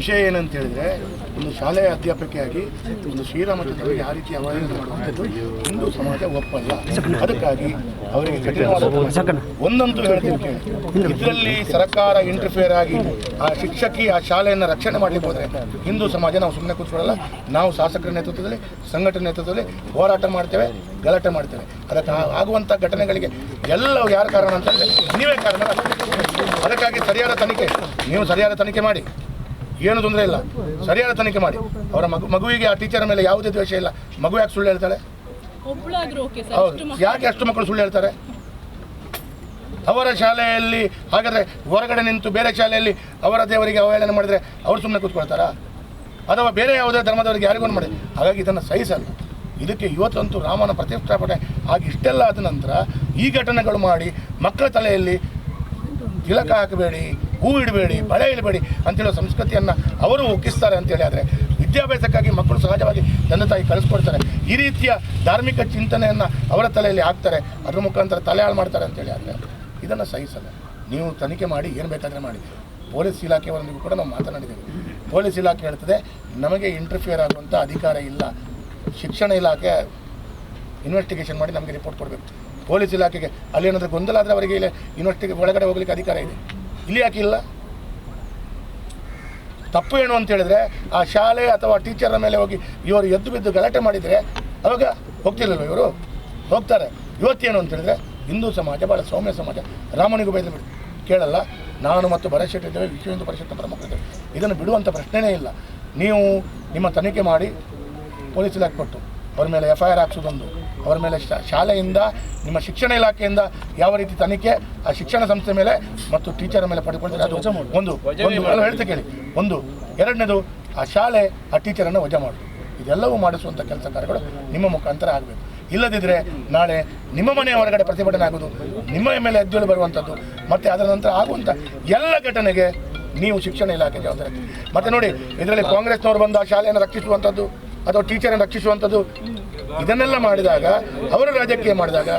ವಿಷಯ ಏನಂತ ಹೇಳಿದ್ರೆ, ಒಂದು ಶಾಲೆಯ ಅಧ್ಯಾಪಕಿಯಾಗಿ ಒಂದು ಶ್ರೀರಾಮಚಂದ್ರರಿಗೆ ಯಾವ ರೀತಿ ಅವಹೇಳನ ಮಾಡುವಂಥದ್ದು ಹಿಂದೂ ಸಮಾಜ ಒಪ್ಪಲ್ಲ. ಅದಕ್ಕಾಗಿ ಅವರಿಗೆ ಕಠಿಣವಾದ ಒಂದಂತೂ ಹೇಳ್ತೀನಿ ಇದರಲ್ಲಿ ಸರ್ಕಾರ ಇಂಟರ್ಫಿಯರ್ ಆಗಿ ಆ ಶಿಕ್ಷಕಿ ಆ ಶಾಲೆಯನ್ನು ರಕ್ಷಣೆ ಮಾಡಲಿಕ್ಕೆ ಹೋದರೆ ಹಿಂದೂ ಸಮಾಜ ನಾವು ಸುಮ್ಮನೆ ಕೂತ್ಕೊಳ್ಳಲ್ಲ. ನಾವು ಶಾಸಕರ ನೇತೃತ್ವದಲ್ಲಿ, ಸಂಘಟನೆ ನೇತೃತ್ವದಲ್ಲಿ ಹೋರಾಟ ಮಾಡ್ತೇವೆ, ಗಲಾಟೆ ಮಾಡ್ತೇವೆ. ಅದಕ್ಕೆ ಆಗುವಂಥ ಘಟನೆಗಳಿಗೆ ಎಲ್ಲವೂ ಯಾರು ಕಾರಣ ಅಂತಂದರೆ ನೀವೇ ಕಾರಣ. ಅದಕ್ಕಾಗಿ ಸರಿಯಾದ ತನಿಖೆ, ನೀವು ಸರಿಯಾದ ತನಿಖೆ ಮಾಡಿ. ಏನು ತೊಂದರೆ ಇಲ್ಲ. ಸರಿಯಾದ ತನಿಖೆ ಮಾಡಿ. ಅವರ ಮಗು ಮಗುವಿಗೆ ಆ ಟೀಚರ್ ಮೇಲೆ ಯಾವುದೇ ದ್ವೇಷ ಇಲ್ಲ. ಮಗು ಯಾಕೆ ಸುಳ್ಳು ಹೇಳ್ತಾಳೆ? ಹೌದು. ಯಾಕೆ ಅಷ್ಟು ಮಕ್ಕಳು ಸುಳ್ಳು ಹೇಳ್ತಾರೆ? ಅವರ ಶಾಲೆಯಲ್ಲಿ ಹಾಗಾದರೆ ಹೊರಗಡೆ ನಿಂತು ಬೇರೆ ಶಾಲೆಯಲ್ಲಿ ಅವರ ದೇವರಿಗೆ ಅವಹೇಳನ ಮಾಡಿದರೆ ಅವರು ಸುಮ್ಮನೆ ಕೂತ್ಕೊಳ್ತಾರಾ? ಅಥವಾ ಬೇರೆ ಯಾವುದೇ ಧರ್ಮದವರಿಗೆ ಯಾರಿಗೂ ಮಾಡಿ ಹಾಗಾಗಿ ಇದನ್ನು ಸಹಿಸಲ್ಲ. ಇದಕ್ಕೆ ಇವತ್ತಂತೂ ರಾಮನ ಪ್ರತಿಷ್ಠಾಪನೆ ಆಗಿ ಇಷ್ಟೆಲ್ಲ ಆದ ನಂತರ ಈ ಘಟನೆಗಳು ಮಾಡಿ ಮಕ್ಕಳ ತಲೆಯಲ್ಲಿ ತಿಲಕ ಹಾಕಬೇಡಿ. ಹೂ ಇಡಬೇಡಿ ಬಳೆ ಇಡಬೇಡಿ ಅಂತೇಳೋ ಸಂಸ್ಕೃತಿಯನ್ನು ಅವರು ಒಕ್ಕಿಸ್ತಾರೆ ಅಂತೇಳಿ ಆದರೆ ವಿದ್ಯಾಭ್ಯಾಸಕ್ಕಾಗಿ ಮಕ್ಕಳು ಸಹಜವಾಗಿ ತಂದೆ ತಾಯಿ ಕಲಿಸ್ಕೊಡ್ತಾರೆ. ಈ ರೀತಿಯ ಧಾರ್ಮಿಕ ಚಿಂತನೆಯನ್ನು ಅವರ ತಲೆಯಲ್ಲಿ ಹಾಕ್ತಾರೆ, ಅದ್ರ ಮುಖಾಂತರ ತಲೆ ಹಾಳು ಮಾಡ್ತಾರೆ ಅಂತೇಳಿ ಆದರೆ ಇದನ್ನು ಸಹಿಸಲ್ಲ. ನೀವು ತನಿಖೆ ಮಾಡಿ ಏನು ಬೇಕಾದರೆ ಮಾಡಿ. ಪೊಲೀಸ್ ಇಲಾಖೆಯವರೊಂದಿಗೂ ಕೂಡ ನಾವು ಮಾತನಾಡಿದ್ದೇವೆ. ಪೊಲೀಸ್ ಇಲಾಖೆ ಹೇಳ್ತದೆ, ನಮಗೆ ಇಂಟರ್ಫಿಯರ್ ಆಗುವಂಥ ಅಧಿಕಾರ ಇಲ್ಲ. ಶಿಕ್ಷಣ ಇಲಾಖೆ ಇನ್ವೆಸ್ಟಿಗೇಷನ್ ಮಾಡಿ ನಮಗೆ ರಿಪೋರ್ಟ್ ಕೊಡಬೇಕು. ಪೊಲೀಸ್ ಇಲಾಖೆಗೆ ಅಲ್ಲಿ ಏನಾದರೂ ಗೊಂದಲ ಆದರೆ ಅವರಿಗೆ ಇಲ್ಲಿ ಇನ್ವೆಸ್ಟಿಗೆ ಒಳಗಡೆ ಹೋಗಲಿಕ್ಕೆ ಅಧಿಕಾರ ಇದೆ. ಇಲ್ಲಿ ಯಾಕಿಲ್ಲ ತಪ್ಪು ಏನು ಅಂತ ಹೇಳಿದ್ರೆ ಆ ಶಾಲೆ ಅಥವಾ ಟೀಚರ್ನ ಮೇಲೆ ಹೋಗಿ ಇವರು ಎದ್ದು ಬಿದ್ದು ಗಲಾಟೆ ಮಾಡಿದರೆ ಅವಾಗ ಹೋಗ್ತಿರಲಿಲ್ಲ ಇವರು? ಹೋಗ್ತಾರೆ. ಇವತ್ತೇನು ಅಂತ ಹೇಳಿದ್ರೆ ಹಿಂದೂ ಸಮಾಜ ಭಾಳ ಸೌಮ್ಯ ಸಮಾಜ. ರಾಮನಿಗೂ ಬೈದು ಬಿಡಿ. ಕೇಳಲ್ಲ. ನಾನು ಮತ್ತು ಭರಶೆಟ್ಟಿ ಶೆಟ್ಟಿ ಇದ್ದೇವೆ ವಿಶ್ವ ಹಿಂದೂ ಪರಿಷತ್ನ ಪ್ರಮುಖರಿದ್ದೇವೆ ಇದನ್ನು ಬಿಡುವಂಥ ಪ್ರಶ್ನೆನೇ ಇಲ್ಲ. ನೀವು ನಿಮ್ಮ ತನಿಖೆ ಮಾಡಿ ಪೊಲೀಸ್ ಇಲಾಖೆ ಕೊಟ್ಟು, ಅವ್ರ ಮೇಲೆ ಎಫ್ ಐ ಆರ್ ಹಾಕ್ಸೋದೊಂದು. ಅವರ ಮೇಲೆ ಶಾಲೆಯಿಂದ ನಿಮ್ಮ ಶಿಕ್ಷಣ ಇಲಾಖೆಯಿಂದ ಯಾವ ರೀತಿ ತನಿಖೆ ಆ ಶಿಕ್ಷಣ ಸಂಸ್ಥೆ ಮೇಲೆ ಮತ್ತು ಟೀಚರ್ ಮೇಲೆ ಪಡ್ಕೊಳ್ತಾರೆ? ಅದು ಒಂದು ಒಂದು ಹೇಳ್ತಾ ಕೇಳಿ. ಒಂದು ಎರಡನೇದು ಆ ಶಾಲೆ ಆ ಟೀಚರನ್ನು ವಜಾ ಮಾಡೋದು. ಇದೆಲ್ಲವೂ ಮಾಡಿಸುವಂಥ ಕೆಲಸ ಕಾರ್ಯಗಳು ನಿಮ್ಮ ಮುಖಾಂತರ ಆಗಬೇಕು. ಇಲ್ಲದಿದ್ದರೆ ನಾಳೆ ನಿಮ್ಮ ಮನೆಯ ಹೊರಗಡೆ ಪ್ರತಿಭಟನೆ ಆಗೋದು ನಿಮ್ಮ ಮೇಲೆ ಎದ್ದೇಳಿ ಬರುವಂಥದ್ದು ಮತ್ತು ಅದರ ನಂತರ ಆಗುವಂಥ ಎಲ್ಲ ಘಟನೆಗೆ ನೀವು ಶಿಕ್ಷಣ ಇಲಾಖೆ ಜವಾಬ್ದಾರಿ ಮತ್ತೆ ನೋಡಿ ಇದರಲ್ಲಿ ಕಾಂಗ್ರೆಸ್ನವರು ಬಂದು ಆ ಶಾಲೆಯನ್ನು ರಕ್ಷಿಸುವಂಥದ್ದು ಅಥವಾ ಟೀಚರನ್ನು ರಕ್ಷಿಸುವಂಥದ್ದು ಇದನ್ನೆಲ್ಲ ಮಾಡಿದಾಗ ಅವರು ರಾಜಕೀಯ ಮಾಡಿದಾಗ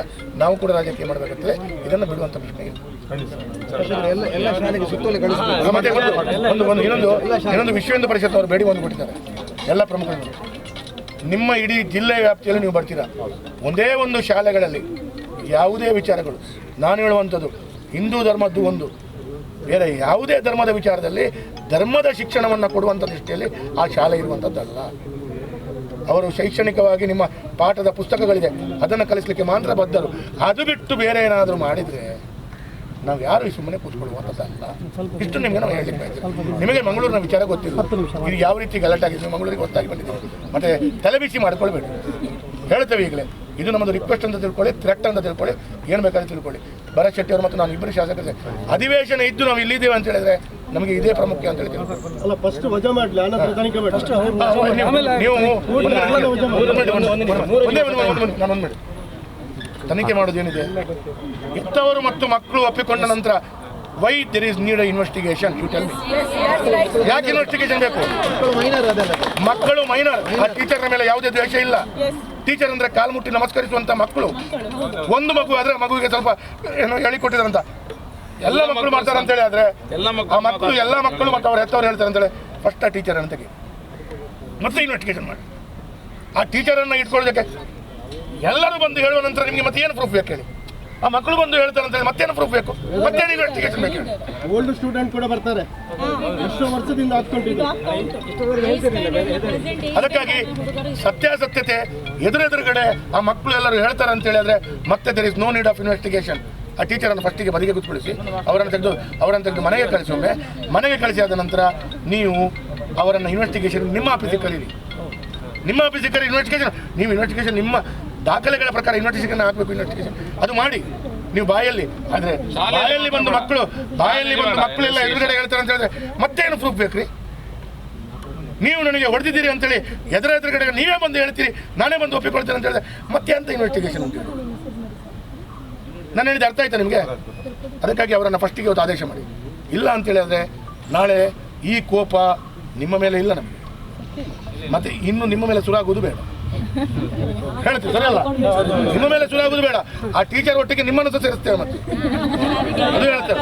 ನಾವು ಕೂಡ ರಾಜಕೀಯ ಮಾಡಬೇಕಾಗ್ತದೆ. ಇದನ್ನು ಬಿಡುವಂಥ ಪ್ರಶ್ನೆ ಇಲ್ಲ ಮತ್ತೆ ಒಂದು ಒಂದು ಒಂದು ಇನ್ನೊಂದು ಇನ್ನೊಂದು ವಿಶ್ವ ಹಿಂದೂ ಪರಿಷತ್ ಅವರು ಬೇಡಿ ಒಂದು ಕೊಟ್ಟಿದ್ದಾರೆ ಎಲ್ಲ ಪ್ರಮುಖರು. ನಿಮ್ಮ ಇಡೀ ಜಿಲ್ಲೆ ವ್ಯಾಪ್ತಿಯಲ್ಲಿ ನೀವು ಬರ್ತೀರಾ? ಒಂದೇ ಒಂದು ಶಾಲೆಗಳಲ್ಲಿ ಯಾವುದೇ ವಿಚಾರಗಳು. ನಾನು ಹೇಳುವಂಥದ್ದು ಹಿಂದೂ ಧರ್ಮದ್ದು ಒಂದು. ಬೇರೆ ಯಾವುದೇ ಧರ್ಮದ ವಿಚಾರದಲ್ಲಿ ಧರ್ಮದ ಶಿಕ್ಷಣವನ್ನು ಕೊಡುವಂಥ ದೃಷ್ಟಿಯಲ್ಲಿ ಆ ಶಾಲೆ ಇರುವಂಥದ್ದಲ್ಲ. ಅವರು ಶೈಕ್ಷಣಿಕವಾಗಿ ನಿಮ್ಮ ಪಾಠದ ಪುಸ್ತಕಗಳಿದೆ ಅದನ್ನು ಕಲಿಸಲಿಕ್ಕೆ ಮಾತ್ರ ಬದ್ಧರು. ಅದು ಬಿಟ್ಟು ಬೇರೆ ಏನಾದರೂ ಮಾಡಿದರೆ ನಾವು ಯಾರು ಸುಮ್ಮನೆ ಕೂತ್ಕೊಳ್ಳುವಂಥದ್ದಲ್ಲ ಇಷ್ಟು ನಿಮಗೆ ನಾವು ಹೇಳಲಿಕ್ಕೆ ನಿಮಗೆ ಮಂಗಳೂರಿನ ವಿಚಾರ ಗೊತ್ತಿಲ್ಲ. ಇದು ಯಾವ ರೀತಿ ಗಲಾಟೆ ಆಗಿದೆ ನೀವು ಮಂಗಳೂರಿಗೆ ಗೊತ್ತಾಗಿ ಬಂದಿದೆ. ಮತ್ತೆ ತಲೆಬಿಸಿ ಮಾಡ್ಕೊಳ್ಬೇಡಿ. ಹೇಳ್ತೇವೆ ಈಗಲೇ. ಇದು ನಮ್ಮದು ರಿಕ್ವೆಸ್ಟ್ ಅಂತ ತಿಳ್ಕೊಳ್ಳಿ ಥ್ರೆಟ್ ಅಂತ ತಿಳ್ಕೊಳ್ಳಿ ಏನು ಬೇಕಾದ್ರೆ ತಿಳ್ಕೊಳ್ಳಿ. ಭರತ್ ಶೆಟ್ಟಿ ಅವರು ಮತ್ತು ನಾನು ಇಬ್ಬರು ಶಾಸಕರು ಅಧಿವೇಶನ ಇದ್ದು ನಾವು ಇಲ್ಲಿದ್ದೇವೆ ಅಂತ ಹೇಳಿದ್ರೆ ನಮಗೆ ಇದೇ ಪ್ರಾಮುಖ್ಯ ಅಂತ ಹೇಳ್ತೀವಿ ಅಲ್ಲ ಫಸ್ಟ್ ವಜಾ ಮಾಡ್ಲಿ ಆನಂತರ ತನಿಖೆ ಮಾಡಿ. ನೀವು ಒಂದೇ ಒಂದು ಒಂದು- ನಾನು ಒಂದು ಮಾಡಿ ತನಿಖೆ ಮಾಡೋದೇನಿದೆ ಇತ್ತವರು ಮತ್ತು ಮಕ್ಕಳು ಒಪ್ಪಿಕೊಂಡ ನಂತರ why there is need investigation you tell me ಯಾಕೆ ಇನ್ವೆಸ್ಟಿಗೇಷನ್ ಬೇಕು? ಮಕ್ಕಳು ಮೈನರ್ ಆ ಟೀಚರ್ನ ಮೇಲೆ ಯಾವುದೇ ದ್ವೇಷ ಇಲ್ಲ. ಟೀಚರ್ ಅಂದ್ರೆ ಕಾಲ್ ಮುಟ್ಟಿ ನಮಸ್ಕರಿಸುವಂತ ಮಕ್ಕಳು. ಒಂದು ಮಗು ಆದ್ರೆ ಮಗುವಿಗೆ ಸ್ವಲ್ಪ ಏನೋ ಹೇಳಿಕೊಟ್ಟಿದಾರಂತ ಎಲ್ಲ ಮಕ್ಕಳು ಮಾಡ್ತಾರೆ ಅಂತೇಳಿ ಆದ್ರೆ ಆ ಮಕ್ಕಳು ಎಲ್ಲ ಮಕ್ಕಳು ಮತ್ತು ಅವ್ರು ಹೆತ್ತವ್ರು ಹೇಳ್ತಾರೆ ಅಂತೇಳಿ ಫಸ್ಟ್ ಆ ಟೀಚರ್ ಅಂತ ತೆಗಿ. ಮತ್ತೆ ಇನ್ವೆಸ್ಟಿಗೇಷನ್ ಮಾಡಿ. ಆ ಟೀಚರನ್ನು ಇಟ್ಕೊಳ್ಳೋದಕ್ಕೆ ಎಲ್ಲರೂ ಬಂದು ಹೇಳುವ ನಂತರ ನಿಮಗೆ ಮತ್ತೆ ಏನು ಪ್ರೂಫ್ ಬೇಕು ಹೇಳಿ? ಆ ಮಕ್ಕಳು ಬಂದು ಹೇಳ್ತಾರೆ ಅಂತೇಳಿ ಮತ್ತೇನು ಪ್ರೂಫ್ ಬೇಕು? ಮತ್ತೇನು ಇನ್ವೆಸ್ಟಿಗೇಷನ್ ಬೇಕು ಹೇಳಿ. ಓಲ್ಡ್ ಸ್ಟೂಡೆಂಟ್ ಕೂಡ ಬರ್ತಾರೆ. ಎಷ್ಟೋ ವರ್ಷದಿಂದ ಅದಕ್ಕಾಗಿ ಸತ್ಯಾಸತ್ಯತೆ ಎದುರೆದುರುಗಡೆ ಆ ಮಕ್ಕಳು ಎಲ್ಲರೂ ಹೇಳ್ತಾರೆ ಅಂತ ಹೇಳಿದ್ರೆ ಮತ್ತೆ there is no need of investigation ಆ ಟೀಚರನ್ನು ಫಸ್ಟಿಗೆ ಬದಿಗೆ ಕೂತ್ಕೊಳಿಸಿ ಅವರನ್ನು ತೆಗೆದು ಅವರನ್ನು ತೆಗೆದು ಮನೆಗೆ ಕಳಿಸಿ ಒಮ್ಮೆ. ಮನೆಗೆ ಕಳಿಸಿ ಆದ ನಂತರ ನೀವು ಅವರನ್ನು ಇನ್ವೆಸ್ಟಿಗೇಷನ್ ನಿಮ್ಮ ಆಫೀಸಿಗೆ ಕರೀರಿ. ನಿಮ್ಮ ಆಫೀಸಿಗೆ ಕರೀರಿ ಇನ್ವೆಸ್ಟಿಗೇಷನ್ ನೀವು ಇನ್ವೆಸ್ಟಿಗೇಷನ್ ನಿಮ್ಮ ದಾಖಲೆಗಳ ಪ್ರಕಾರ ಇನ್ವೆಸ್ಟಿಗೇಷನ್ ಹಾಕಬೇಕು ಇನ್ವೆಸ್ಟಿಗೇಷನ್ ಅದು ಮಾಡಿ. ನೀವು ಬಾಯಲ್ಲಿ ಆದರೆ ಬಾಯಲ್ಲಿ ಬಂದು ಮಕ್ಕಳು ಬಾಯಲ್ಲಿ ಬಂದು ಮಕ್ಕಳೆಲ್ಲ ಎದುರುಗಡೆ ಹೇಳ್ತಾರೆ ಅಂತ ಹೇಳಿದ್ರೆ ಮತ್ತೇನು ಪ್ರೂಫ್ ಬೇಕ್ರಿ? ನೀವು ನನಗೆ ಹೊಡೆದಿದ್ದೀರಿ ಅಂತೇಳಿ ಎದುರ ಎದುರುಗಡೆ ನೀವೇ ಬಂದು ಹೇಳ್ತೀರಿ ನಾನೇ ಬಂದು ಒಪ್ಪಿಕೊಳ್ತೇನೆ ಅಂತ ಹೇಳಿದ್ರೆ ಮತ್ತೆ ಅಂತ ಇನ್ವೆಸ್ಟಿಗೇಷನ್ ಉಂಟು ನಾನು ಹೇಳಿದ ಅರ್ಥ ಆಯ್ತಾ ನಿಮಗೆ? ಅದಕ್ಕಾಗಿ ಅವರನ್ನು ಫಸ್ಟಿಗೆ ಇವತ್ತು ಆದೇಶ ಮಾಡಿ. ಇಲ್ಲ ಅಂತ ಹೇಳಿದ್ರೆ ನಾಳೆ ಈ ಕೋಪ ನಿಮ್ಮ ಮೇಲೆ ಇಲ್ಲ ನಮಗೆ. ಮತ್ತೆ ಇನ್ನು ನಿಮ್ಮ ಮೇಲೆ ಸುರಾಗುವುದು ಬೇಡ. ಹೇಳ್ತೀವಿ ಸರಿಯಲ್ಲ? ನಿಮ್ಮ ಮೇಲೆ ಸುಳ್ಳು ಆಗುದು ಬೇಡ. ಆ ಟೀಚರ್ ಒಟ್ಟಿಗೆ ನಿಮ್ಮನ್ನು ಸಹ ಸೇರಿಸ್ತೇವೆ ಮತ್ತೆ. ಅದು ಹೇಳ್ತಾರೆ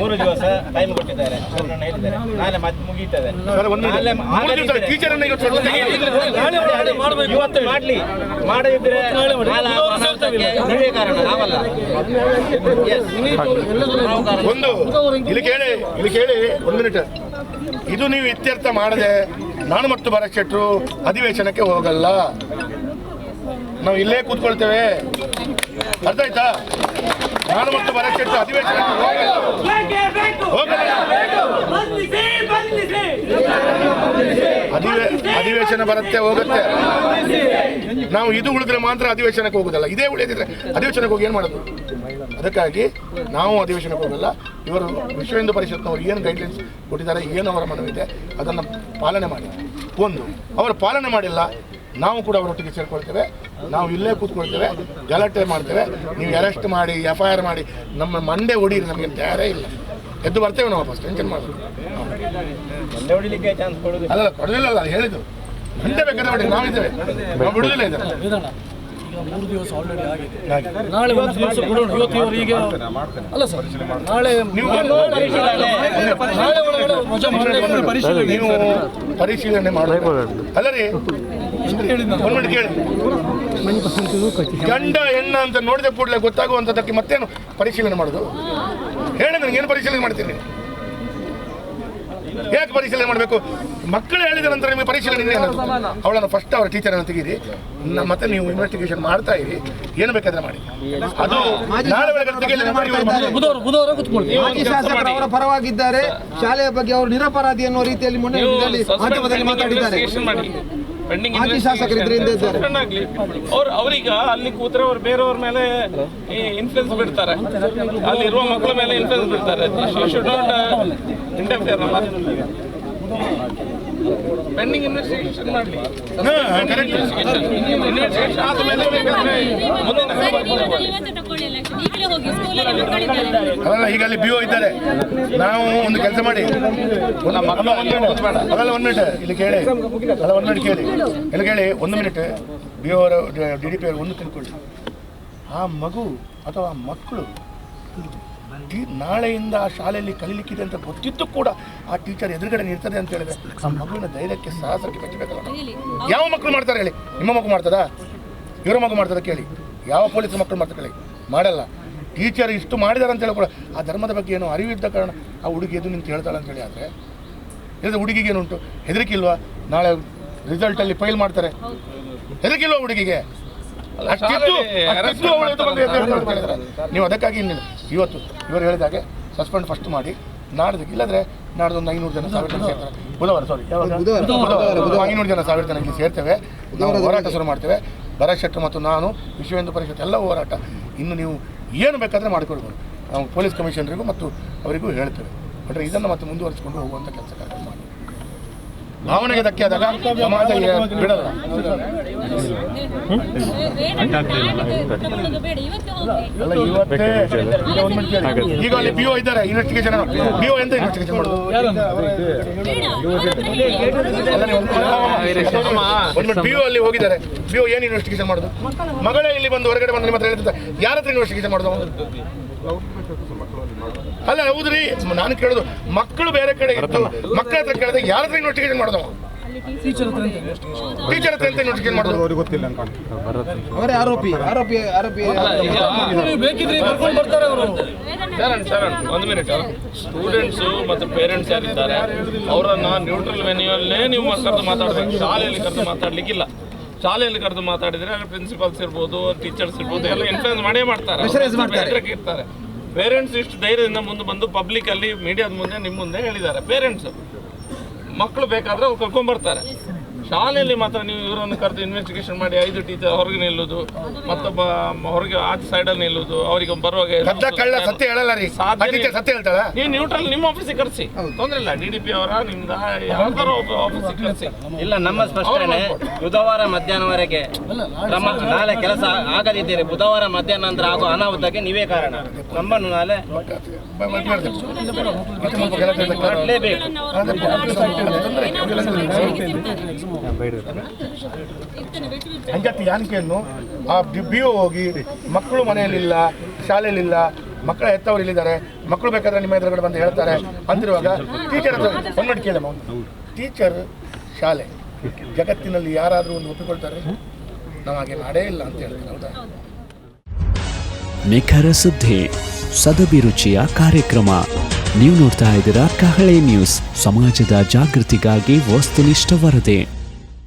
ಮೂರು ದಿವಸ ಟೈಮ್ ಕೊಟ್ಟಿದ್ದಾರೆ. ಅವ್ರನ್ನ ಹೇಳಿದ್ದಾರೆ. ನಾಳೆ ಮತ್ತೆ ಮುಗೀತದೆ. ಸರ್, ಒಂದು ನಿಮಿಷ. ಮೂರು ದಿವಸ ಟೀಚರ್ ಅನ್ನ ಇವತ್ತು ಸ್ವಲ್ಪ ತೆಗೀರಿ. ಮಾಡ್ಲಿ. ಮಾಡದಿದ್ರೆ ನೀವೇ ಕಾರಣ. ನಾವಲ್ಲ. ಕಾರಣ. ಒಂದು ಇಲ್ಲಿ ಕೇಳಿ ಇಲ್ಲಿ ಕೇಳಿ ಒಂದು ಮಿನಿಟ್ ಇದು ನೀವು ಇತ್ಯರ್ಥ ಮಾಡದೆ ನಾನು ಮತ್ತು ಭರತ್ ಶೆಟ್ಟರು ಅಧಿವೇಶನಕ್ಕೆ ಹೋಗಲ್ಲ. ನಾವು ಇಲ್ಲೇ ಕೂತ್ಕೊಳ್ತೇವೆ. ಅರ್ಥ ಆಯ್ತಾ? ನಾನು ಮತ್ತು ಭರತ್ ಶೆಟ್ಟರು ಅಧಿವೇಶನಕ್ಕೆ ಹೋಗಲ್ಲ. ಹೋಗಲ್ಲ. ಅಧಿವೇ ಅಧಿವೇಶನ ಬರುತ್ತೆ, ಹೋಗುತ್ತೆ. ನಾವು ಇದು ಉಳಿದ್ರೆ ಮಾತ್ರ ಅಧಿವೇಶನಕ್ಕೆ ಹೋಗುದಲ್ಲ ಇದೇ ಉಳಿದಿದ್ರೆ ಅಧಿವೇಶನಕ್ಕೆ ಹೋಗಿ ಏನು ಮಾಡೋದು? ಅದಕ್ಕಾಗಿ ನಾವು ಅಧಿವೇಶನಕ್ಕೆ ಹೋಗಲ್ಲ. ಇವರು ವಿಶ್ವ ಹಿಂದೂ ಪರಿಷತ್ನವರು ಏನು ಗೈಡ್ಲೈನ್ಸ್ ಕೊಟ್ಟಿದ್ದಾರೆ, ಏನು ಅವರ ಮನವಿದೆ, ಅದನ್ನು ಪಾಲನೆ ಮಾಡಿ. ಒಂದು ಅವರು ಪಾಲನೆ ಮಾಡಿಲ್ಲ ನಾವು ಕೂಡ ಅವರೊಟ್ಟಿಗೆ ಸೇರ್ಕೊಳ್ತೇವೆ ನಾವು ಇಲ್ಲೇ ಕೂತ್ಕೊಳ್ತೇವೆ ಗಲಾಟೆ ಮಾಡ್ತೇವೆ ನೀವು ಅರೆಸ್ಟ್ ಮಾಡಿ ಎಫ್ ಐ ಆರ್ ಮಾಡಿ ನಮ್ಮ ಮಂಡೆ ಹೊಡೀರಿ ನಮಗೆ ತಯಾರೇ ಇಲ್ಲ. ಎದ್ದು ಬರ್ತೇವೆ ನಾವು ವಾಪಸ್ ಟೆನ್ಷನ್ ಮಾಡೋದು ಅಲ್ಲ ಕೊಡಲಿಲ್ಲ ಅಲ್ಲ ಹೇಳಿದ್ದು. ಮಂಡೆ ಬೇಕಾದ್ರೆ ಹೊಡಿ ನಾವಿದ್ದೇವೆ. ನಾವು ಬಿಡುದಿಲ್ಲ ಇದ್ದಾರೆ ಮೂರು ದಿವಸ ಆಲ್ರೆಡಿ ಆಗಿದೆ. ನಾಳೆ ಒಂದು ದಿವಸ ಕೊಡೋಣ ಇವತ್ತು ಇವರಿಗೆ ಅಲ್ಲ ಸರ್ ನಾಳೆ ನೀವು ನಾಳೆ ಒಳಗಡೆ ವಜಾ ಮಾಡಿ ನೀವು ಪರಿಶೀಲನೆ ಮಾಡಬೇಕು. ಅಲ್ಲ ರೀ. ಗಂಡ ಹೆಣ್ಣ ಅಂತ ನೋಡಿದ ಕೂಡಲೇ ಗೊತ್ತಾಗುವಂಥದ್ದಕ್ಕೆ ಮತ್ತೇನು ಪರಿಶೀಲನೆ ಮಾಡೋದು? ಹೇಳಿ ನನಗೆ ಏನು ಪರಿಶೀಲನೆ ಮಾಡ್ತೀನಿ ಯಾಕೆ ಪರಿಶೀಲನೆ ಮಾಡಬೇಕು? ಮಕ್ಕಳು ಹೇಳಿದ ನಂತರ ನಿಮಗೆ ಪರಿಶೀಲನೆ ಅವಳನ್ನು ಫಸ್ಟ್ ಅವರ ಟೀಚರ್ ಅನ್ನು ತೆಗೀರಿ ಮತ್ತೆ ನೀವು ಇನ್ವೆಸ್ಟಿಗೇಷನ್ ಮಾಡ್ತಾ ಇರಿ. ಏನು ಬೇಕಾದ್ರೆ ಮಾಡಿ. ಅದು ಪರವಾಗಿದ್ದಾರೆ. ಶಾಲೆಯ ಬಗ್ಗೆ ಅವರು ನಿರಪರಾಧಿ ಅನ್ನೋ ರೀತಿಯಲ್ಲಿ ಮಾಧ್ಯಮದಲ್ಲಿ ಮಾತಾಡಿದ್ದಾರೆ. ಮಾಜಿ ಶಾಸಕರು ಹಿಂದೆ ಇದ್ದಾರೆ. ಅವ್ರು ಅವ್ರೀಗ ಅಲ್ಲಿ ಕೂತ್ರೆ ಅವ್ರು ಬೇರೆಯವ್ರ ಮೇಲೆ ಇನ್ಫ್ಲುಯೆನ್ಸ್ ಬಿಡ್ತಾರೆ. ಅಲ್ಲಿರುವ ಮಕ್ಕಳ ಮೇಲೆ ಇನ್ಫ್ಲುಯೆನ್ಸ್ ಬಿಡ್ತಾರೆ. ಶುಡ್ ನಾಟ್ ಇಂಟರ್ಫಿಯರ್ ಅಲ್ಲ ಪೆಂಡಿಂಗ್ ಇನ್ವೆಸ್ಟಿಗೇಷನ್ ಮಾಡಲಿ. ಹಾ, ಇನ್ವೆಸ್ಟಿಗೇಷನ್ ಆದಮೇಲೆ ಬೇಕಾದ್ರೆ ಮುಂದಿನ ಕ್ರಮ ತಗೊಳ್ಳಿ. ಇವತ್ತು election. ಅಲ್ಲ, ಈಗ ಅಲ್ಲಿ ಬಿ ಇದ್ದಾರೆ. ನಾವು ಒಂದು ಕೆಲಸ ಮಾಡಿ. ಅದಲ್ಲ ಒಂದು ಮಿನಿಟ್ ಇಲ್ಲಿ ಕೇಳಿ. ಅಲ್ಲ, ಒಂದು ಮಿನಿಟ್ ಕೇಳಿ. ಇಲ್ಲಿ ಕೇಳಿ, ಒಂದು ಮಿನಿಟ್ ಬಿ ಅವರ, ಡಿ ಡಿ ಪಿ ಅವರು ಒಂದು ತಿಳ್ಕೊಳ್ಳಿ. ಆ ಮಗು ಅಥವಾ ಮಕ್ಕಳು ನಾಳೆಯಿಂದ ಆ ಶಾಲೆಯಲ್ಲಿ ಕಲೀಲಿಕ್ಕಿದೆ ಅಂತ ಗೊತ್ತಿತ್ತು ಕೂಡ ಆ ಟೀಚರ್ ಎದುರುಗಡೆ ನಿರ್ತದೆ ಅಂತ ಹೇಳಿದ್ರೆ ಆ ಮಗುವಿನ ಧೈರ್ಯಕ್ಕೆ ಸಾಹಸಕ್ಕೆ ಮೆಚ್ಚಬೇಕಲ್ಲ ಯಾವ ಮಕ್ಕಳು ಮಾಡ್ತಾರೆ ಹೇಳಿ? ನಿಮ್ಮ ಮಗು ಮಾಡ್ತದಾ? ಇವರ ಮಗು ಮಾಡ್ತದ ಕೇಳಿ. ಯಾವ ಪೊಲೀಸ್ ಮಕ್ಕಳು ಮಾಡ್ತಾರೆ ಕೇಳಿ? ಮಾಡಲ್ಲ. ಟೀಚರ್ ಇಷ್ಟು ಮಾಡಿದಾರೆ ಅಂತ ಹೇಳಿ ಕೂಡ ಆ ಧರ್ಮದ ಬಗ್ಗೆ ಏನೋ ಅರಿವಿದ್ದ ಕಾರಣ ಆ ಹುಡುಗಿ ಎದು ನಿಂತು ಹೇಳ್ತಾಳೆ ಅಂತ ಹೇಳಿ ಆದರೆ. ಇಲ್ಲದೆ ಹುಡುಗಿಗೆ ಏನುಂಟು ಹೆದರಿಕೆ ಇಲ್ವಾ ನಾಳೆ ರಿಸಲ್ಟಲ್ಲಿ ಫೈಲ್ ಮಾಡ್ತಾರೆ. ಹೆದರಿಕೆ ಇಲ್ವಾ ಹುಡುಗಿಗೆ ನೀವು ಅದಕ್ಕಾಗಿ ಇನ್ನಿಲ್ಲ ಇವತ್ತು ಇವರು ಹೇಳಿದಾಗೆ ಸಸ್ಪೆಂಡ್ ಫಸ್ಟ್ ಮಾಡಿ. ನಾಡ್ದಕ್ಕೆ ಇಲ್ಲದ್ರೆ ನಾಡ್ದು ಒಂದು ಐನೂರು ಜನ ಸಾವಿರ ಜನ ಸೇರ್ತಾರೆ. ಬುಧವಾರ ಸಾರಿ ಐನೂರು ಜನ ಸಾವಿರ ಜನ ಇಲ್ಲಿ ಸೇರ್ತೇವೆ. ನಾವು ಹೋರಾಟ ಶುರು ಮಾಡ್ತೇವೆ. ಭರತ್ ಶೆಟ್ಟರ್ ಮತ್ತು ನಾನು, ವಿಶ್ವೇಂದ್ರ ಪರಿಷತ್ ಎಲ್ಲ ಹೋರಾಟ. ಇನ್ನು ನೀವು ಏನು ಬೇಕಾದರೆ ಮಾಡಿಕೊಡ್ಬೋದು. ನಾವು ಪೊಲೀಸ್ ಕಮಿಷನರಿಗೂ ಮತ್ತು ಅವರಿಗೂ ಹೇಳ್ತೇವೆ. ಆದರೆ ಇದನ್ನು ಮತ್ತೆ ಮುಂದುವರಿಸಿಕೊಂಡು ಹೋಗುವಂಥ ಕೆಲಸ ಭಾವನೆಗೆ ಧಕ್ಕೆ ಆದಾಗ ಸಮಾಜ ಬಿಡಲ್ಲ. ಈಗ ಅಲ್ಲಿ ಬಿಒ ಇದ್ದಾರೆ ಇನ್ವೆಸ್ಟಿಗೇಷನ್ ಬಿಒ ಎಂತ ಇನ್ವೆಸ್ಟಿಗೇಷನ್ ಮಾಡೋದು? ಬಿಒ ಅಲ್ಲ ಹೋಗಿದ್ದಾರೆ. ಬಿಒ ಏನ್ ಏನು ಇನ್ವೆಸ್ಟಿಗೇಷನ್ ಮಾಡುದು? ಮಗಳೇ ಇಲ್ಲಿ ಬಂದು ಹೊರಗಡೆ ಬಂದು ನಿಮ್ಮ ಹತ್ರ ಹೇಳ್ತಿದ್ದ. ಯಾರ ಹತ್ರ ಇನ್ವೆಸ್ಟಿಗೇಷನ್ ಮಾಡೋದು? ಅಲ್ಲ ಹೌದ್ರಿ. ನಾನು ಕೇಳೋದು ಮಕ್ಕಳು ಬೇರೆ ಕಡೆ ಇತ್ತು. ಮಕ್ಕಳ ಹತ್ರ ಕೇಳಿದ್ರೆ ಯಾರ ಹತ್ರ ಇನ್ವೆಸ್ಟಿಗೇಷನ್ ಮಾಡೋದು? ಟೀಚರ್ ಹತ್ರ ಅಂತ. Investigation. ಟೀಚರ್ ಹತ್ರ ಗೊತ್ತಿಲ್ಲ ಅವರೇ ಆರೋಪಿ ಆರೋಪಿ ಆರೋಪಿ. ಬೇಕಿದ್ರೆ ಕರ್ಕೊಂಡು ಬರ್ತಾರೆ ಅವರು. ಸರ್ ಸರ್ ಒಂದು ಮಿನಿಟ್ ಸ್ಟೂಡೆಂಟ್ಸು ಮತ್ತು ಪೇರೆಂಟ್ಸ್ ಯಾರಿದ್ದಾರೆ? ಅವರನ್ನ ನ್ಯೂಟ್ರಲ್ ವೆನ್ಯೂಲ್ಲೇ ನೀವು ಕರೆದು ಮಾತಾಡಬೇಕು. ಶಾಲೆಯಲ್ಲಿ ಕರೆದು ಮಾತಾಡ್ಲಿಕ್ಕಿಲ್ಲ. ಶಾಲೆಯಲ್ಲಿ ಕರೆದು ಮಾತಾಡಿದ್ರೆ ಪ್ರಿನ್ಸಿಪಾಲ್ಸ್ ಇರ್ಬೋದು ಟೀಚರ್ಸ್ ಇರ್ಬೋದು ಎಲ್ಲ ಇನ್ಫ್ಲೂಯೆನ್ಸ್ ಮಾಡೇ ಮಾಡ್ತಾರೆ. ಇರ್ತಾರೆ. ಪೇರೆಂಟ್ಸ್ ಇಷ್ಟು ಧೈರ್ಯದಿಂದ ಮುಂದೆ ಬಂದು ಪಬ್ಲಿಕ್ ಅಲ್ಲಿ ಮೀಡಿಯಾದ ಮುಂದೆ ನಿಮ್ಮ ಮುಂದೆ ಹೇಳಿದ್ದಾರೆ. ಪೇರೆಂಟ್ಸ್ ಮಕ್ಕಳು ಬೇಕಾದ್ರೆ ಅವ್ರು ಕರ್ಕೊಂಡ್ಬರ್ತಾರೆ ಶಾಲೆಯಲ್ಲಿ ಮಾತ್ರ ನೀವು ಇವರನ್ನು ಕರೆದು ಇನ್ವೆಸ್ಟಿಗೇಷನ್ ಮಾಡಿ ಐದು ಟೀಚರ್ ಹೊರಗೆ ನಿಲ್ಲುದು ಮತ್ತೊಬ್ಬ ಹೊರಗೆ ಆಚೆ ಅಲ್ಲಿ ನಿಲ್ಲುದು ಅವರಿಗೆ ಬರುವಾಗ ಸತ್ಯ ಹೇಳಲ್ಲ ರೀ ಸತ್ಯ ಹೇಳ್ತಾಳ ನೀವು ನ್ಯೂಟ್ರಲ್ ನಿಮ್ಮ ಆಫೀಸಿಗೆ ಕರೆಸಿ ತೊಂದ್ರೆ ಇಲ್ಲ ಡಿ ಡಿ ಪಿ ಅವರ ನಿಮ್ದ ಯಾವ್ದಾರ ಆಫೀಸಿಗೆ ಕರೆಸಿ ಇಲ್ಲ ನಮ್ಮ ಸ್ಪಷ್ಟನೆ ಬುಧವಾರ ಮಧ್ಯಾಹ್ನವರೆಗೆ ಕ್ರಮ ನಾಳೆ ಕೆಲಸ ಆಗದಿದ್ದರೆ ಬುಧವಾರ ಮಧ್ಯಾಹ್ನ ನಂತರ ಆಗೋ ಅನಾಹುತಕ್ಕೆ ನೀವೇ ಕಾರಣ ನಮ್ಮನ್ನು ನಾಳೆ ಮಾಡಲೇಬೇಕು ಅಂಜತ್ತಿ ಯಾನಿಕೆಯನ್ನು ಆ ಬಿ ಹೋಗಿ ಮಕ್ಕಳು ಮನೆಯಲ್ಲಿಲ್ಲ, ಶಾಲೆಯಲ್ಲಿಲ್ಲ, ಮಕ್ಕಳ ಹೆತ್ತವರು ಇಲ್ಲಿದ್ದಾರೆ ಮಕ್ಕಳು ಬೇಕಾದ್ರೆ ನಿಮ್ಮ ಎದುರುಗಡೆ ಬಂದು ಹೇಳ್ತಾರೆ ಅಂತಿರುವಾಗ ಟೀಚರ್ ಒಂದು ಕೇಳಮ್ಮ ಟೀಚರ್ ಶಾಲೆ, ಜಗತ್ತಿನಲ್ಲಿ ಯಾರಾದರೂ ಒಂದು ಒಪ್ಪಿಕೊಳ್ತಾರೆ. ನಾವು ಹಾಗೆ ಮಾಡೇ ಇಲ್ಲ ಅಂತ ಹೇಳ್ತಾರೆ ಹೌದಾ? ನಿಖರ ಸುದ್ದಿ ಸದಭಿರುಚಿಯ ಕಾರ್ಯಕ್ರಮ. ನೀವು ನೋಡ್ತಾ ಇದ್ದೀರಾ ಕಹಳೆ ನ್ಯೂಸ್. ಸಮಾಜದ ಜಾಗೃತಿಗಾಗಿ ವಸ್ತುನಿಷ್ಠ ವರದಿ.